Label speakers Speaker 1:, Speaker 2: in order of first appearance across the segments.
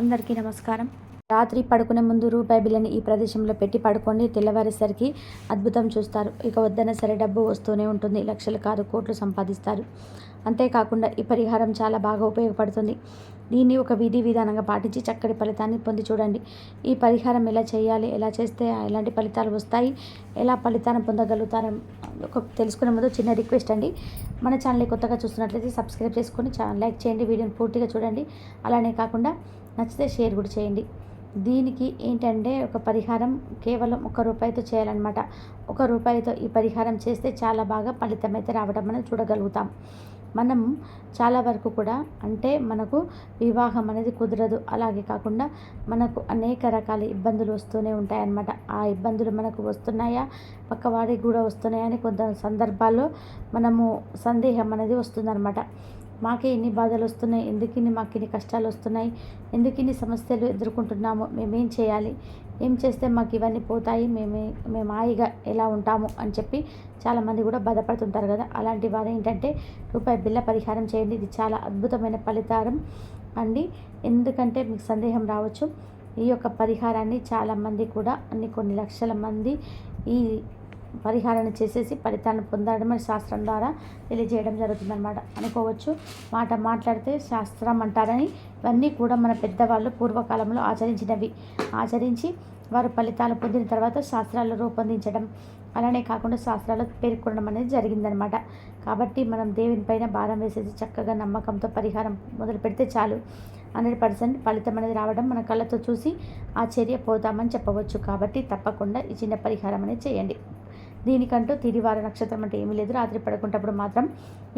Speaker 1: అందరికీ నమస్కారం. రాత్రి పడుకునే ముందు రూపాయి బిల్లని ఈ ప్రదేశంలో పెట్టి పడుకోండి. తెల్లవారేసరికి అద్భుతం చూస్తారు. ఇక వద్దన సరే డబ్బు వస్తూనే ఉంటుంది. లక్షలు కాదు కోట్లు సంపాదిస్తారు. అంతేకాకుండా ఈ పరిహారం చాలా బాగా ఉపయోగపడుతుంది. దీన్ని ఒక విధి విధానంగా పాటించి చక్కటి ఫలితాన్ని పొంది చూడండి. ఈ పరిహారం ఎలా చేయాలి ఎలా చేస్తే ఎలాంటి ఫలితాలు వస్తాయి ఎలా ఫలితాన్ని పొందగలుగుతారు ఒక తెలుసుకునే ముందు చిన్న రిక్వెస్ట్ అండి. మన ఛానల్ కొత్తగా చూస్తున్నట్లయితే సబ్స్క్రైబ్ చేసుకొని ఛానల్ లైక్ చేయండి. వీడియోని పూర్తిగా చూడండి. అలానే కాకుండా నచ్చితే షేర్ కూడా చేయండి. దీనికి ఏంటంటే ఒక పరిహారం కేవలం ఒక రూపాయితో చేయాలన్నమాట. ఒక రూపాయితో ఈ పరిహారం చేస్తే చాలా బాగా ఫలితం అయితే రావడం మనం చూడగలుగుతాం. మనం చాలా వరకు కూడా అంటే మనకు వివాహం అనేది కుదరదు. అలాగే కాకుండా మనకు అనేక రకాల ఇబ్బందులు వస్తూనే ఉంటాయన్నమాట. ఆ ఇబ్బందులు మనకు వస్తున్నాయా? పక్కవాడికి కూడా వస్తున్నాయా? అని కొంత సందర్భాల్లో మనము సందేహం అనేది వస్తుందన్నమాట. మాకే ఇన్ని బాధలు వస్తున్నాయి ఎందుకు ఇన్ని మాకు ఇన్ని కష్టాలు వస్తున్నాయి ఎందుకు ఇన్ని సమస్యలు ఎదుర్కొంటున్నాము మేమేం చేయాలి? ఏం చేస్తే మాకు ఇవన్నీ పోతాయి మేమే మేము హాయిగా ఎలా ఉంటాము అని చెప్పి చాలామంది కూడా బాధపడుతుంటారు కదా. అలాంటి వారు ఏంటంటే రూపాయి బిల్ల పరిహారం చేయండి ఇది చాలా అద్భుతమైన ఫలితారం అండి. ఎందుకంటే మీకు సందేహం రావచ్చు. ఈ యొక్క పరిహారాన్ని చాలామంది కూడా అన్ని కొన్ని లక్షల మంది ఈ పరిహారాన్ని చేసేసి ఫలితాన్ని పొందడం శాస్త్రం ద్వారా తెలియజేయడం జరుగుతుందన్నమాట. అనుకోవచ్చు మాట మాట్లాడితే శాస్త్రం అంటారని ఇవన్నీ కూడా మన పెద్దవాళ్ళు పూర్వకాలంలో ఆచరించినవి. ఆచరించి వారు ఫలితాలు పొందిన తర్వాత శాస్త్రాలు రూపొందించడం అలానే కాకుండా శాస్త్రాలు పేర్కొనడం అనేది జరిగిందనమాట కాబట్టి మనం దేవుని పైన భారం వేసేసి చక్కగా నమ్మకంతో పరిహారం మొదలు పెడితే చాలు. హండ్రెడ్ పర్సెంట్ ఫలితం అనేది రావడం మన కళ్ళతో చూసి ఆశ్చర్యపోతామని చెప్పవచ్చు. కాబట్టి తప్పకుండా ఈ చిన్న పరిహారం అనేది చేయండి. దీనికంటూ తిరివార నక్షత్రం అంటే ఏమీ లేదు. రాత్రి పడుకుంటప్పుడు మాత్రం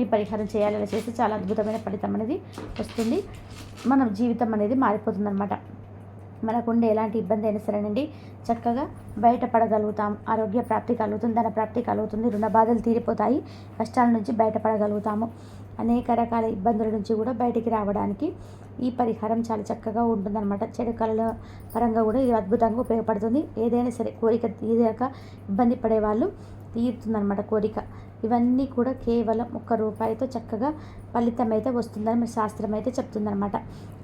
Speaker 1: ఈ పరిహారం చేయాలి అలా చేస్తే చాలా అద్భుతమైన ఫలితం అనేది వస్తుంది. మన జీవితం అనేది మారిపోతుందన్నమాట. మనకుండే ఎలాంటి ఇబ్బంది అయినా సరేనండి. చక్కగా బయటపడగలుగుతాం ఆరోగ్య ప్రాప్తి కలుగుతుంది ధన ప్రాప్తి కలుగుతుంది రుణ బాధలు తీరిపోతాయి. కష్టాల నుంచి బయటపడగలుగుతాము అనేక రకాల ఇబ్బందుల నుంచి కూడా బయటికి రావడానికి ఈ పరిహారం చాలా చక్కగా ఉంటుందన్నమాట. చెడు కళల పరంగా కూడా ఇది అద్భుతంగా ఉపయోగపడుతుంది. ఏదైనా సరే కోరిక తీరాక ఇబ్బంది పడేవాళ్ళు తీరుతుందన్నమాట కోరిక. ఇవన్నీ కూడా కేవలం ఒక్క రూపాయితో చక్కగా ఫలితం అయితే వస్తుందని మన శాస్త్రం అయితే చెప్తుందనమాట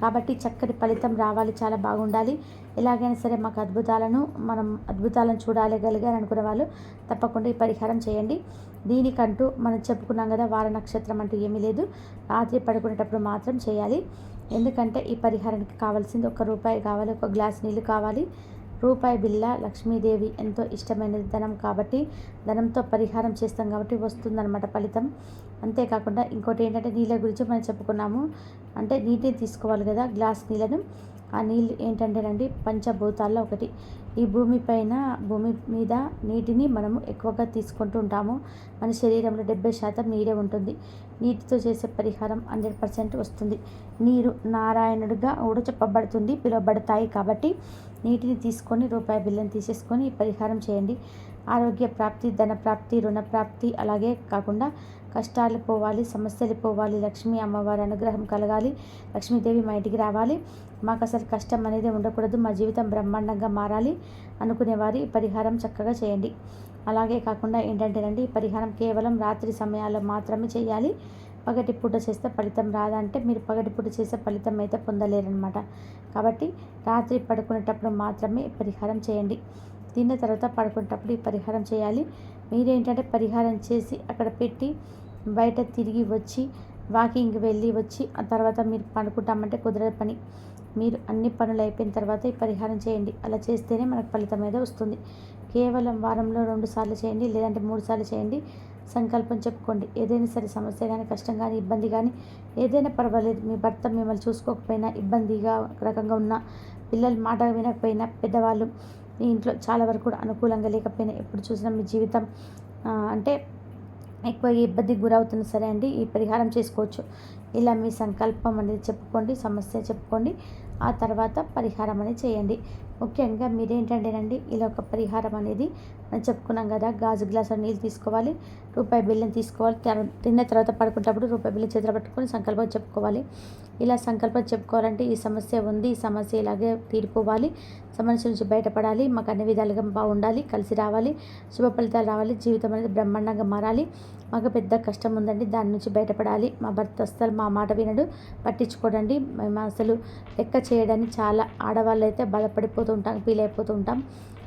Speaker 1: కాబట్టి చక్కటి ఫలితం రావాలి చాలా బాగుండాలి. ఎలాగైనా సరే మాకు అద్భుతాలను మనం అద్భుతాలను చూడాలి గలిగారు అనుకునే వాళ్ళు తప్పకుండా ఈ పరిహారం చేయండి. దీనికంటూ మనం చెప్పుకున్నాం కదా వార నక్షత్రం అంటూ ఏమీ లేదు. రాత్రి పడుకునేటప్పుడు మాత్రం చేయాలి. ఎందుకంటే ఈ పరిహారానికి కావాల్సింది ఒక రూపాయి కావాలి ఒక గ్లాస్ నీళ్ళు కావాలి. రూపాయి బిళ్ళ లక్ష్మీదేవి ఎంతో ఇష్టమైనది ధనం కాబట్టి ధనంతో పరిహారం చేస్తాం కాబట్టి వస్తుందన్నమాట ఫలితం. అంతేకాకుండా ఇంకోటి ఏంటంటే నీళ్ళ గురించి మనం చెప్పుకున్నాము. అంటే నీటిని తీసుకోవాలి కదా గ్లాస్ నీళ్ళను. ఆ నీళ్ళు ఏంటంటేనండి పంచభూతాల్లో ఒకటి. ఈ భూమి పైన భూమి మీద నీటిని మనము ఎక్కువగా తీసుకుంటూ ఉంటాము. మన శరీరంలో డెబ్బై శాతం నీరే ఉంటుంది. నీటితో చేసే పరిహారం హండ్రెడ్ పర్సెంట్ వస్తుంది. నీరు నారాయణుడిగా కూడా చెప్పబడుతుంది పిలువబడతాయి కాబట్టి నీటిని తీసుకొని రూపాయి బిల్లం తీసేసుకొని పరిహారం చేయండి. ఆరోగ్య ప్రాప్తి ధన ప్రాప్తి రుణ ప్రాప్తి అలాగే కాకుండా కష్టాలు పోవాలి సమస్యలు పోవాలి. లక్ష్మీ అమ్మవారి అనుగ్రహం కలగాలి. లక్ష్మీదేవి మా ఇంటికి రావాలి. మాకు అసలు కష్టం అనేది ఉండకూడదు. మా జీవితం బ్రహ్మాండంగా మారాలి అనుకునేవారు ఈ పరిహారం చక్కగా చేయండి. అలాగే కాకుండా ఏంటంటేనండి ఈ పరిహారం కేవలం రాత్రి సమయాల్లో మాత్రమే చేయాలి. పగటి పూట చేస్తే ఫలితం రాదంటే మీరు పగటి పూట చేసే ఫలితం అయితే పొందలేరనమాట కాబట్టి రాత్రి పడుకునేటప్పుడు మాత్రమే పరిహారం చేయండి. తిన్న తర్వాత పడుకునేటప్పుడు ఈ పరిహారం చేయాలి. మీరేంటంటే పరిహారం చేసి అక్కడ పెట్టి బయట తిరిగి వచ్చి వాకింగ్ వెళ్ళి వచ్చి ఆ తర్వాత మీరు పడుకుంటామంటే కుదరదు పని. మీరు అన్ని పనులు అయిపోయిన తర్వాత ఈ పరిహారం చేయండి. అలా చేస్తేనే మనకు ఫలితం అయితే వస్తుంది. కేవలం వారంలో రెండు సార్లు చేయండి లేదంటే మూడు సార్లు చేయండి. సంకల్పం చెప్పుకోండి. ఏదైనా సరే సమస్య కానీ కష్టం కానీ ఇబ్బంది కానీ ఏదైనా పర్వాలేదు. మీ భర్త మిమ్మల్ని చూసుకోకపోయినా ఇబ్బందిగా రకంగా ఉన్న పిల్లలు మాట వినకపోయినా పెద్దవాళ్ళు మీ ఇంట్లో చాలా వరకు కూడా అనుకూలంగా లేకపోయినా ఎప్పుడు చూసినా మీ జీవితం అంటే ఎక్కువ ఇబ్బందికి గురవుతున్నా సరే అండి ఈ పరిహారం చేసుకోవచ్చు. ఇలా మీ సంకల్పం అనేది చెప్పుకోండి సమస్య చెప్పుకోండి ఆ తర్వాత పరిహారం అనేది చేయండి. ముఖ్యంగా మీరేంటంటేనండి ఇలా ఒక పరిహారం అనేది మనం చెప్పుకున్నాం కదా గాజు గ్లాసు నీళ్ళు తీసుకోవాలి రూపాయి బిల్లం తీసుకోవాలి తిన్న తర్వాత పడుకునేటప్పుడు రూపాయి బిల్లు చేతులు పట్టుకొని సంకల్పం చెప్పుకోవాలి. ఇలా సంకల్పం చెప్పుకోవాలంటే ఈ సమస్య ఉంది ఈ సమస్య ఇలాగే తీరిపోవాలి సమస్య నుంచి బయటపడాలి మాకు అన్ని విధాలుగా బాగుండాలి కలిసి రావాలి శుభ ఫలితాలు రావాలి జీవితం అనేది బ్రహ్మాండంగా మారాలి మాకు పెద్ద కష్టం ఉందండి దాని నుంచి బయటపడాలి మా భర్త అస్సలు మా మాట వినడు పట్టించుకోడండి మేము అసలు లెక్క చేయడానికి చాలా ఆడవాళ్ళు అయితే బాధపడిపోతూ ఉంటాం ఫీల్ అయిపోతూ ఉంటాం.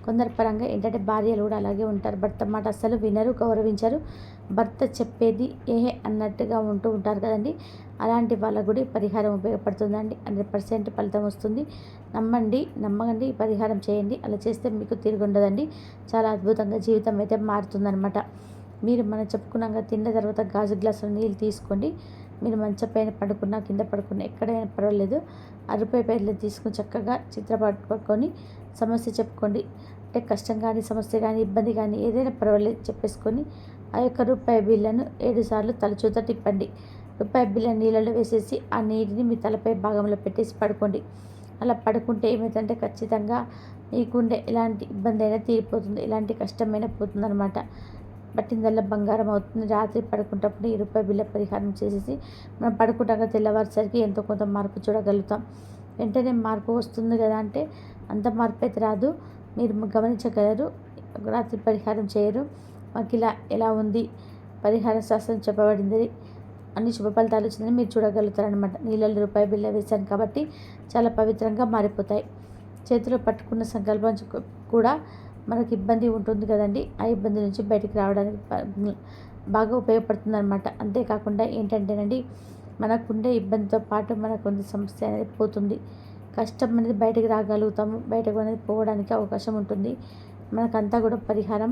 Speaker 1: కొందరి పరంగా ఏంటంటే భార్యలు కూడా అలాగే ఉంటారు. భర్త మాట అస్సలు వినరు గౌరవించరు. భర్త చెప్పేది ఏహే అన్నట్టుగా ఉంటూ ఉంటారు కదండి. అలాంటి వాళ్ళకు కూడా పరిహారం ఉపయోగపడుతుందండి. హండ్రెడ్ పర్సెంట్ ఫలితం వస్తుంది. నమ్మండి నమ్మకండి పరిహారం చేయండి. అలా చేస్తే మీకు తిరిగి ఉండదండి. చాలా అద్భుతంగా జీవితం అయితే మారుతుందనమాట మీరు మనం చెప్పుకున్నాక తిన్న తర్వాత గాజు గ్లాసులో నీళ్ళు తీసుకోండి. మీరు మంచం పైన పడుకున్నా కింద పడుకున్నా ఎక్కడైనా పర్వాలేదు. అరుపై పేర్లు తీసుకుని చక్కగా చిత్రపట్టుకొని సమస్య చెప్పుకోండి. అంటే కష్టం కానీ సమస్య కానీ ఇబ్బంది కానీ ఏదైనా పర్వాలేదు చెప్పేసుకొని ఆ యొక్క రూపాయి బిళ్ళను ఏడు సార్లు తలచూత తిప్పండి. రూపాయి బిల్ల నీళ్ళలో వేసేసి ఆ నీటిని మీ తలపై భాగంలో పెట్టేసి పడుకోండి. అలా పడుకుంటే ఏమైందంటే ఖచ్చితంగా మీకుండే ఎలాంటి ఇబ్బంది అయినా తీరిపోతుంది ఎలాంటి కష్టమైనా పోతుంది అనమాట పట్టిందల్లా బంగారం అవుతుంది. రాత్రి పడుకుంటప్పుడు ఈ రూపాయి బిల్ల పరిహారం చేసేసి మనం పడుకుంటాక తెల్లవారుసరికి ఎంతో కొంత మార్పు చూడగలుగుతాం. వెంటనే మార్పు వస్తుంది కదా అంటే అంత మార్పు అయితే రాదు. మీరు గమనించగలరు. రాత్రి పరిహారం చేయరు. మాకు ఇలా ఎలా ఉంది? పరిహార శాస్త్రం చెప్పబడింది. అన్ని శుభ ఫలితాలు వచ్చిందని మీరు చూడగలుగుతారనమాట నీళ్ళలో రూపాయి బిల్ల వేశాను కాబట్టి చాలా పవిత్రంగా మారిపోతాయి. చేతిలో పట్టుకున్న సంకల్పం కూడా మనకి ఇబ్బంది ఉంటుంది కదండి. ఆ ఇబ్బంది నుంచి బయటికి రావడానికి బాగా ఉపయోగపడుతుంది అనమాట అంతేకాకుండా ఏంటంటేనండి మనకుండే ఇబ్బందితో పాటు మనకు కొంత సమస్య అనేది పోతుంది. కష్టం అనేది బయటకు రాగలుగుతాము. బయటకు అనేది పోవడానికి అవకాశం ఉంటుంది. మనకంతా కూడా పరిహారం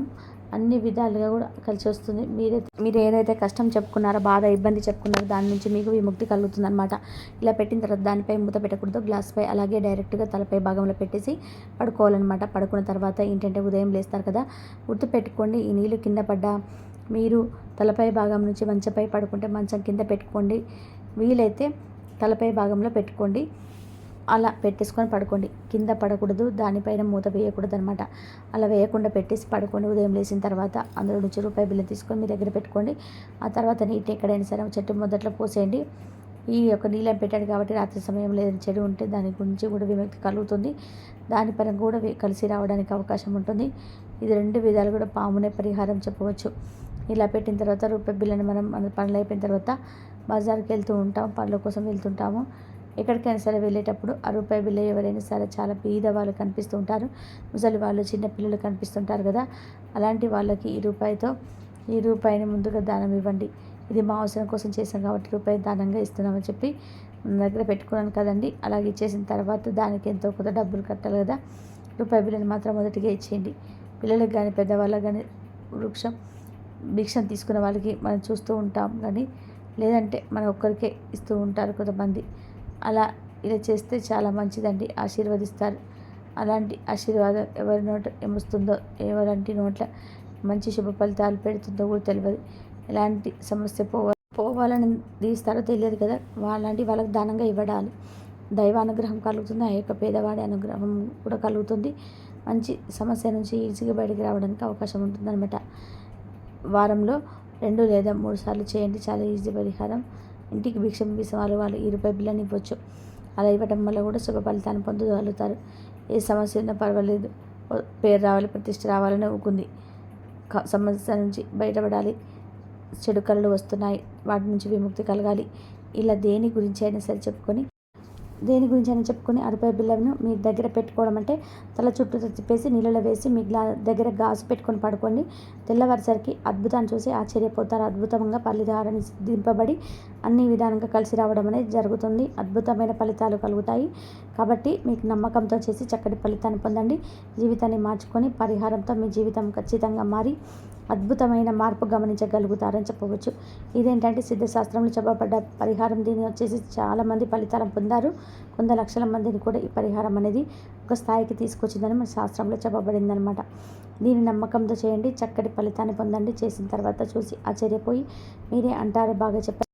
Speaker 1: అన్ని విధాలుగా కూడా కలిసి వస్తుంది. మీరే మీరు ఏదైతే కష్టం చెప్పుకున్నారో బాధ ఇబ్బంది చెప్పుకున్నారో దాని నుంచి మీకు విముక్తి కలుగుతుంది అనమాట ఇలా పెట్టిన తర్వాత దానిపై మూత పెట్టకూడదు. గ్లాస్పై అలాగే డైరెక్ట్గా తలపై భాగంలో పెట్టేసి పడుకోవాలన్నమాట. పడుకున్న తర్వాత ఏంటంటే ఉదయం లేస్తారు కదా గుర్తు పెట్టుకోండి. ఈ నీళ్ళు కింద పడ్డా మీరు తలపై భాగం నుంచి మంచంపై పడుకుంటే మంచం కింద పెట్టుకోండి. వీలైతే తలపై భాగంలో పెట్టుకోండి. అలా పెట్టేసుకొని పడుకోండి. కింద పడకూడదు దానిపైన మూత వేయకూడదు అనమాట అలా వేయకుండా పెట్టేసి పడుకోండి. ఉదయం లేచిన తర్వాత అందులో నుంచి రూపాయి బిల్లు తీసుకొని మీ దగ్గర పెట్టుకోండి. ఆ తర్వాత నీటిని ఎక్కడైనా సరే చెట్టు మొదట్లో పోసేయండి. ఈ యొక్క నీళ్ళని పెట్టాడు కాబట్టి రాత్రి సమయం లేదని చెడు ఉంటే దాని గురించి కూడా విముక్తి కలుగుతుంది. దాని పరంగా కూడా కలిసి రావడానికి అవకాశం ఉంటుంది. ఇది రెండు విధాలు కూడా పామునే పరిహారం చెప్పవచ్చు. ఇలా పెట్టిన తర్వాత రూపాయి బిల్లని మనం మన పనులు అయిపోయిన తర్వాత బజార్కి వెళ్తూ ఉంటాం. పనుల కోసం వెళ్తుంటాము. ఎక్కడికైనా సరే వెళ్ళేటప్పుడు ఆ రూపాయి బిల్ల ఎవరైనా సరే చాలా బీద వాళ్ళు కనిపిస్తూ ఉంటారు ముసలి వాళ్ళు చిన్న పిల్లలు కనిపిస్తుంటారు కదా. అలాంటి వాళ్ళకి ఈ రూపాయితో ఈ రూపాయిని ముందుగా దానం ఇవ్వండి. ఇది మా అవసరం కోసం చేసాం కాబట్టి రూపాయి దానంగా ఇస్తున్నామని చెప్పి మన దగ్గర పెట్టుకున్నాను కదండి. అలాగే ఇచ్చేసిన తర్వాత దానికి ఎంతో కొంత డబ్బులు కట్టాలి కదా. రూపాయి బిల్లని మాత్రం మొదటిగా ఇచ్చేయండి. పిల్లలకు కానీ పెద్దవాళ్ళకి కానీ వృక్షం భిక్షం తీసుకున్న వాళ్ళకి మనం చూస్తూ ఉంటాం కానీ లేదంటే మన ఒక్కరికే ఇస్తూ ఉంటారు కొంతమంది. అలా ఇలా చేస్తే చాలా మంచిదండి. ఆశీర్వదిస్తారు. అలాంటి ఆశీర్వాదం ఎవరి నోట ఏమొస్తుందో ఎవరంటి నోట్ల మంచి శుభ ఫలితాలు పెడుతుందో కూడా తెలియదు ఎలాంటి సమస్య పోవ పోవాలని తీస్తారో తెలియదు కదా. వాళ్ళంటి వాళ్ళకి దానంగా ఇవ్వడాలి. దైవ అనుగ్రహం కలుగుతుంది. ఆ యొక్క పేదవాడి అనుగ్రహం కూడా కలుగుతుంది. మంచి సమస్య నుంచి ఈజీగా బయటకు రావడానికి అవకాశం ఉంటుందన్నమాట. వారంలో రెండు లేదా మూడు సార్లు చేయండి. చాలా ఈజీ పరిహారం. ఇంటికి భిక్ష వాళ్ళు వాళ్ళు ఇరుపై రూపాయి ఇవ్వచ్చు. అలా ఇవ్వడం వల్ల కూడా శుభ ఫలితాన్ని పొందగలుగుతారు. ఏ సమస్య ఉన్నా పర్వాలేదు. పేరు రావాలి ప్రతిష్ట రావాలని ఊకుంది. సమస్య నుంచి బయటపడాలి. చెడు కళలు వస్తున్నాయి. వాటి నుంచి విముక్తి కలగాలి. ఇలా దేని గురించి అయినా సరే చెప్పుకొని దేని గురించి అని చెప్పుకొని అరవై బిల్లను మీ దగ్గర పెట్టుకోవడం అంటే తల చుట్టూ తిప్పేసి నీళ్ళలో వేసి మీ గ్లా దగ్గర గాజు పెట్టుకొని పడుకోండి. తెల్లవారిసరికి అద్భుతాన్ని చూసి ఆశ్చర్యపోతారు. అద్భుతంగా ఫలితాలని దింపబడి అన్ని విధానంగా కలిసి రావడం అనేది జరుగుతుంది. అద్భుతమైన ఫలితాలు కలుగుతాయి. కాబట్టి మీకు నమ్మకంతో చేసి చక్కటి ఫలితాన్ని పొందండి. జీవితాన్ని మార్చుకొని పరిహారంతో మీ జీవితం ఖచ్చితంగా మారి అద్భుతమైన మార్పు గమనించగలుగుతారని చెప్పవచ్చు. ఇదేంటంటే సిద్ధశాస్త్రంలో చెప్పబడ్డ పరిహారం. దీన్ని వచ్చేసి చాలామంది ఫలితాలను పొందారు. కొంత లక్షల మందిని కూడా ఈ పరిహారం అనేది ఒక స్థాయికి తీసుకొచ్చిందని మన శాస్త్రంలో చెప్పబడింది అనమాట దీని నమ్మకంతో చేయండి. చక్కటి ఫలితాన్ని పొందండి. చేసిన తర్వాత చూసి ఆశ్చర్యపోయి మీరే అంటారు. బాగా చెప్పారు.